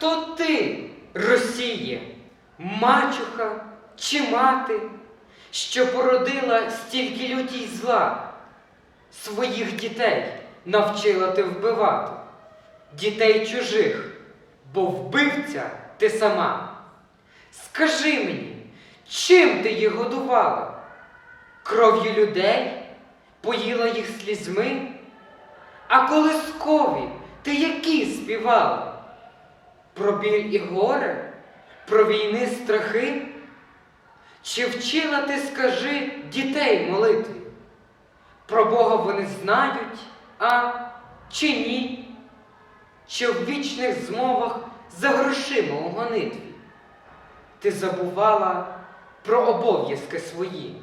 Хто ти, Росіє, мачуха чи мати, що породила стільки лютій зла? Своїх дітей навчила ти вбивати, дітей чужих, бо вбивця ти сама. Скажи мені, чим ти їх годувала? Кров'ю людей поїла їх слізьми? А колискові ти які співала? Про біль і горе, про війни страхи? Чи вчила ти, скажи, дітей молитві? Про Бога вони знають, а чи ні? Чи в вічних змовах за грошима у гонитві? Ти забувала про обов'язки свої.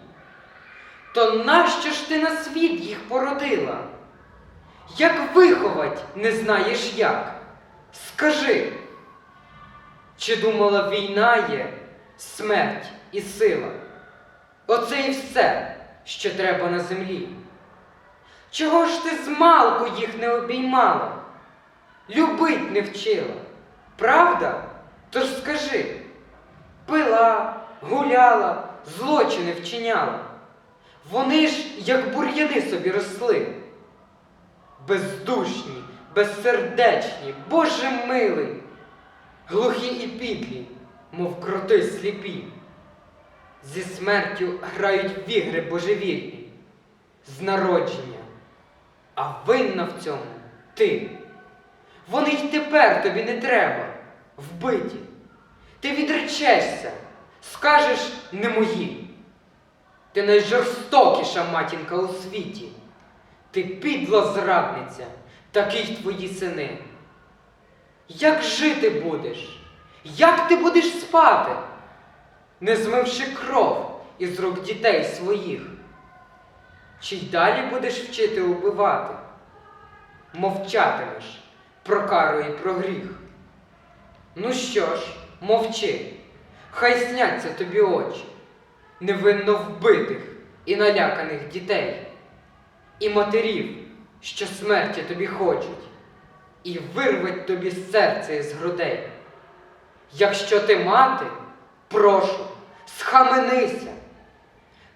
То нащо ж ти на світ їх породила? Як виховать не знаєш як? Скажи, чи думала війна є, смерть і сила? Оце і все, що треба на землі. Чого ж ти змалку їх не обіймала? Любить не вчила, правда? Тож скажи, пила, гуляла, злочини вчиняла. Вони ж, як бур'яни собі росли. Бездушні, безсердечні, Боже милий, глухі і підлі, мов кроти сліпі. Зі смертю грають в ігри божевільні, з народження, а винна в цьому ти. Вони й тепер тобі не треба, вбиті. Ти відречешся, скажеш не мої. Ти найжорстокіша матінка у світі. Ти підла зрадниця, такі й твої сини. Як жити будеш? Як ти будеш спати, не змивши кров із рук дітей своїх? Чи й далі будеш вчити убивати? Мовчатимеш про кару і про гріх. Ну що ж, мовчи, хай сняться тобі очі, невинно вбитих і наляканих дітей, і матерів, що смерті тобі хочуть, і вирвать тобі серце із грудей. Якщо ти мати, прошу, схаменися,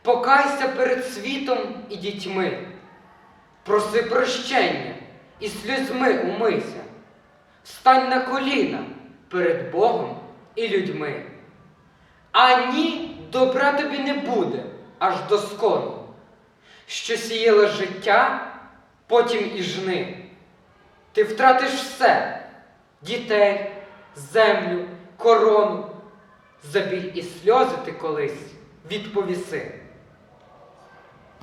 покайся перед світом і дітьми, проси прощення і сльозьми умийся, стань на коліна перед Богом і людьми. А ні, добра тобі не буде аж до скону, що сіяла життя, потім і жни. Ти втратиш все дітей, землю, корону. За біль і сльози ти колись відповіси.